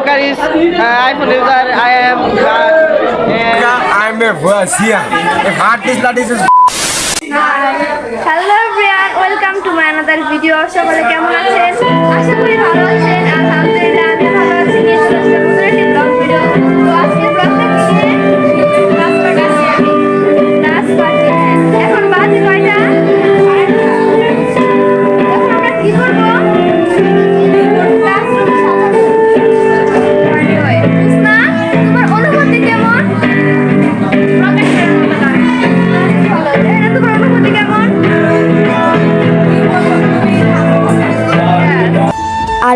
broker is uh, iPhone user. I am. Uh, yeah. I'm a Persian. If heart is not is hello Brian welcome to my another video সকলে কেমন আছেন আশা করি ভালো আছেন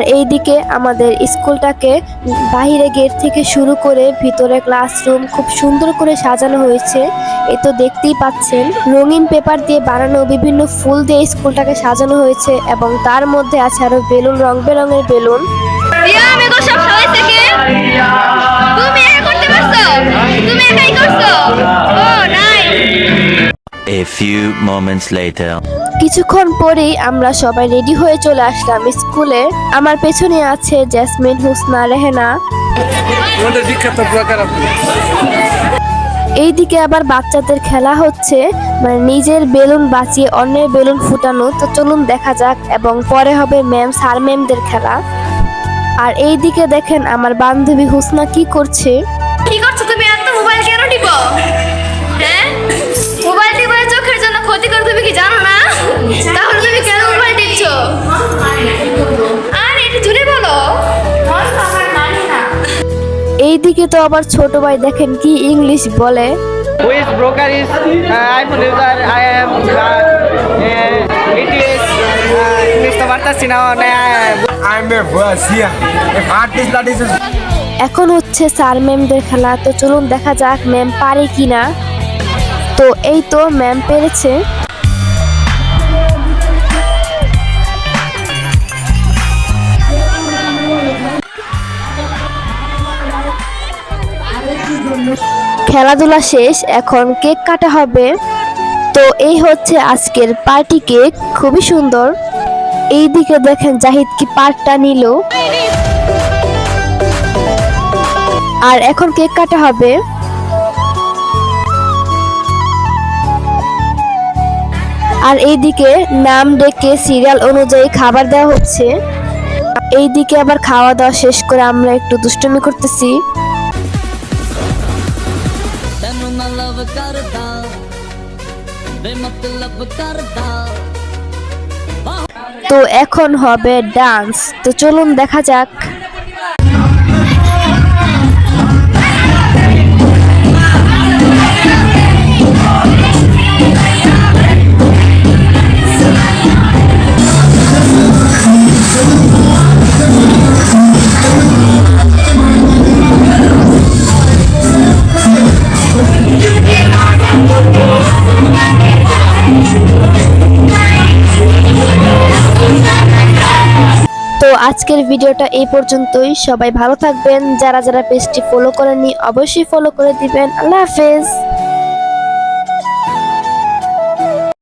আর এইদিকে আমাদের স্কুলটাকে বাইরে গেট থেকে শুরু করে ভিতরে ক্লাসরুম খুব সুন্দর করে সাজানো হয়েছে। এ তো দেখতেই পাচ্ছেন, রঙিন পেপার দিয়ে বানানো বিভিন্ন ফুল দিয়ে স্কুলটাকে সাজানো হয়েছে এবং তার মধ্যে আছে আরও বেলুন, রং বেরঙের বেলুন। তুমি করছ? ও nice A few moments later. কিছুক্ষণ পরেই আমরা সবাই রেডি হয়ে চলে আসলাম স্কুলে। আমার পেছনে আছে জেসমিন হুসনা রেহেনা। এইদিকে আবার বাচ্চাদের খেলা হচ্ছে। মানে নিজের বেলুন বাঁচিয়ে অন্যের বেলুন ফুটানো। তো চলুন দেখা যাক এবং পরে হবে ম্যাম স্যার ম্যামদের খেলা। আর এইদিকে দেখেন আমার বান্ধবী হুসনা কি করছ। এইদিকে তো আবার ছোট ভাই দেখেন কি ইংলিশ বলে who broker is uh, iPhone user. I am. Uh, it is. Mr. পারতাছি না I'm a Persian. If heart is is এখন হচ্ছে স্যার ম্যামদের খেলা তো চলুন দেখা যাক ম্যাম পারে কিনা তো এই তো ম্যাম পেরেছে খেলাধুলা শেষ, এখন কেক কাটা হবে। তো এই হচ্ছে আজকের পার্টি কেক, খুবই সুন্দর। এই দিকে দেখেন জাহিদ কি পার্টটা নিল। আর এখন কেক কাটা হবে। আর এইদিকে নাম ডেকে সিরিয়াল অনুযায়ী খাবার দেওয়া হচ্ছে। এইদিকে আবার খাওয়া দাওয়া শেষ করে আমরা একটু দুষ্টুমি করতেছি। ਲਵ ਕਰਦਾ ਵੇ ਮਤਲਬ ਕਰਦਾ তো এখন হবে ডান্স তো চলুন দেখা যাক আজকের ভিডিওটা এই পর্যন্তই। সবাই ভালো থাকবেন। যারা যারা পেজটি ফলো করেননি, অবশ্যই ফলো করে দিবেন। আল্লাহ হাফেজ।